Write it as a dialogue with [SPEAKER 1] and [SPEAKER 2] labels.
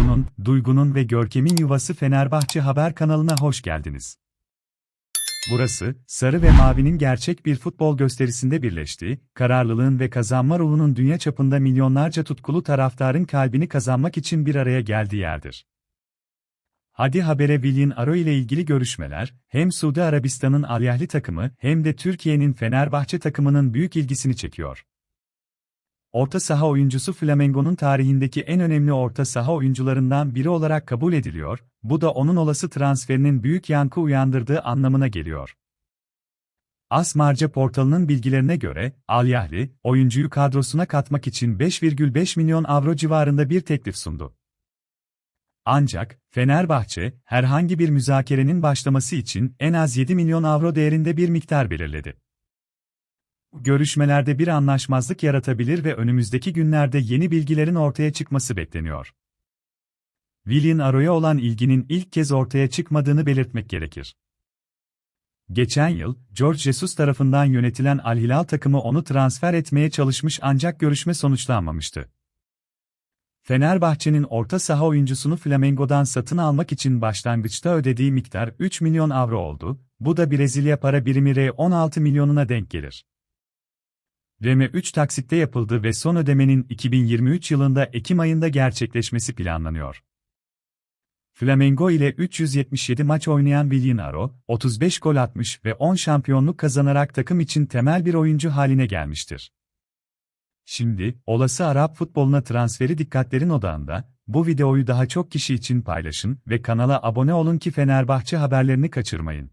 [SPEAKER 1] Tutkunun, Duygunun ve Görkem'in yuvası Fenerbahçe Haber kanalına hoş geldiniz. Burası, Sarı ve Mavi'nin gerçek bir futbol gösterisinde birleştiği, kararlılığın ve kazanma ruhunun dünya çapında milyonlarca tutkulu taraftarın kalbini kazanmak için bir araya geldiği yerdir. Hadi habere Willian Aro ile ilgili görüşmeler, hem Suudi Arabistan'ın Al-Yahli takımı hem de Türkiye'nin Fenerbahçe takımının büyük ilgisini çekiyor. Orta saha oyuncusu Flamengo'nun tarihindeki en önemli orta saha oyuncularından biri olarak kabul ediliyor, bu da onun olası transferinin büyük yankı uyandırdığı anlamına geliyor. Asmarca portalının bilgilerine göre, Al-Yahli, oyuncuyu kadrosuna katmak için 5,5 milyon avro civarında bir teklif sundu. Ancak, Fenerbahçe, herhangi bir müzakerenin başlaması için en az 7 milyon avro değerinde bir miktar belirledi. Görüşmelerde bir anlaşmazlık yaratabilir ve önümüzdeki günlerde yeni bilgilerin ortaya çıkması bekleniyor. Willian Aro'ya olan ilginin ilk kez ortaya çıkmadığını belirtmek gerekir. Geçen yıl, George Jesus tarafından yönetilen Al Hilal takımı onu transfer etmeye çalışmış ancak görüşme sonuçlanmamıştı. Fenerbahçe'nin orta saha oyuncusunu Flamengo'dan satın almak için başlangıçta ödediği miktar 3 milyon avro oldu, bu da Brezilya para birimi R16 milyonuna denk gelir. Reme 3 taksitte yapıldı ve son ödemenin 2023 yılında Ekim ayında gerçekleşmesi planlanıyor. Flamengo ile 377 maç oynayan Villinaro, 35 gol atmış ve 10 şampiyonluk kazanarak takım için temel bir oyuncu haline gelmiştir. Şimdi, olası Arap futboluna transferi dikkatlerin odağında, bu videoyu daha çok kişi için paylaşın ve kanala abone olun ki Fenerbahçe haberlerini kaçırmayın.